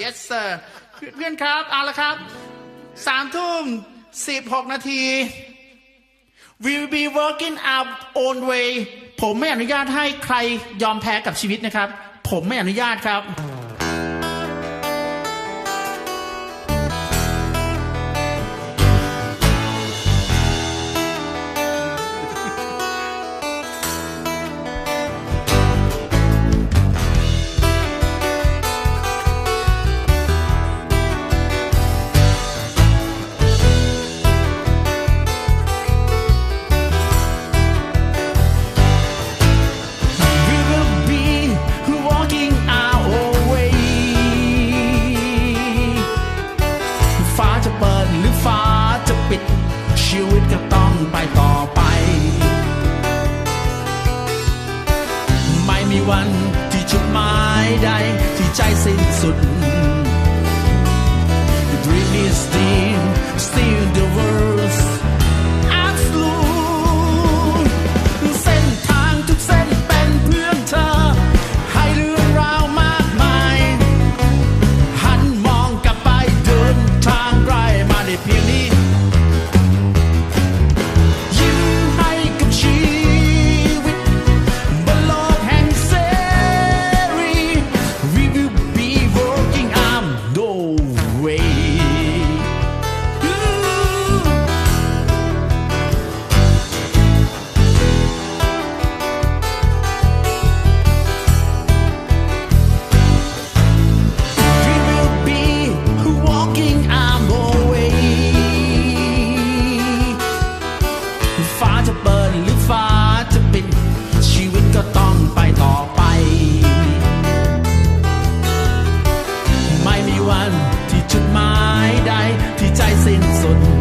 yes sir เพื่อนครับเอาละครับสามทุ่มสิบหกนาที we will be working our own way ผมไม่อนุญาตให้ใครยอมแพ้กับชีวิตนะครับ ผมไม่อนุญาตครับ จุดหมายใดที่ใจสิ้นสุด The dream is deep ันที่จุดหมายใดที่ใจสิ้นสุด